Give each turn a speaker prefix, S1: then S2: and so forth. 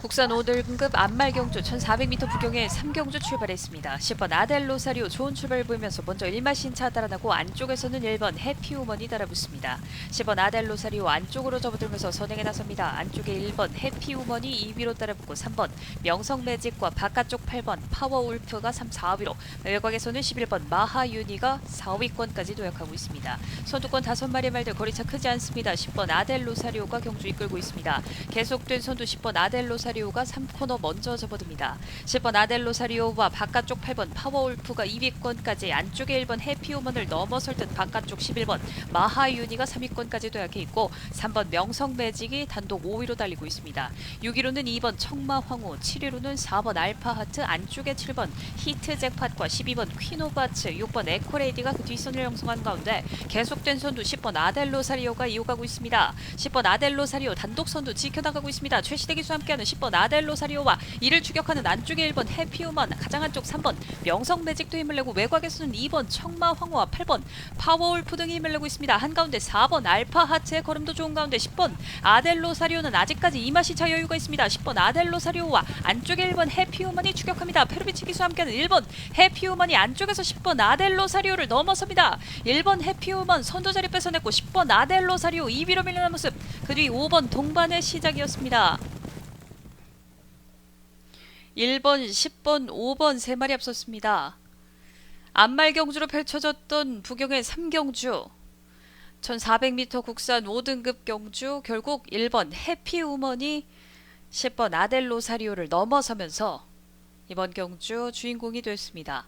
S1: 국산 5등급 안말경주 1400m 부경에 3경주 출발했습니다. 10번 아델 로사리오 좋은 출발 보이면서 먼저 1마신차 따라나고 안쪽에서는 1번 해피우먼이 따라붙습니다. 10번 아델 로사리오 안쪽으로 접어들면서 선행에 나섭니다. 안쪽에 1번 해피우먼이 2위로 따라붙고 3번 명성매직과 바깥쪽 8번 파워울프가 3, 4위로 외곽에서는 11번 마하유니가 4위권까지 도약하고 있습니다. 선두권 5마리 말들 거리차 크지 않습니다. 10번 아델 로사리오가 경주 이끌고 있습니다. 계속된 선두 10번 아델 로사리오 가 3코너 먼저 접어듭니다. 10번 아델 로사리오와 바깥쪽 8번 파워울프가 2위권까지 안쪽에 1번 해피우먼을 넘어설 듯 바깥쪽 11번 마하유니가 3위권까지 도약해 있고 3번 명성매직이 단독 5위로 달리고 있습니다. 6위로는 2번 청마황후, 7위로는 4번 알파하트, 안쪽에 7번 히트잭팟과 12번 퀴노바츠, 6번 에코레이디가 그 뒷선을 형성한 가운데 계속된 선두 10번 아델로사리오가 이어가고 있습니다. 10번 아델로사리오 단독 선두 지켜나가고 있습니다. 최시대 기수와 함께하는 10번 아델로사리오와 이를 추격하는 안쪽에 1번 해피우먼, 가장 안쪽 3번 명성 매직도 힘을 내고 외곽에서는 2번 청마황후와 8번 파워울프 등이 힘을 내고 있습니다. 한가운데 4번 알파 하트의 걸음도 좋은 가운데 10번 아델로사리오는 아직까지 이마시차 여유가 있습니다. 10번 아델로사리오와 안쪽에 1번 해피우먼이 추격합니다. 페르비치 기수와 함께하는 1번 해피우먼이 안쪽에서 10번 아델로사리오를 넘어섭니다. 1번 해피우먼 선두 자리 뺏어냈고 10번 아델로사리오 2위로 밀려난 모습 그 뒤 5번 동반의 시작이었습니다. 1번, 10번, 5번 세 마리 앞섰습니다. 안말 경주로 펼쳐졌던 부경의 3경주 1400m 국산 5등급 경주 결국 1번 해피우먼이 10번 아델로사리오를 넘어서면서 이번 경주 주인공이 됐습니다.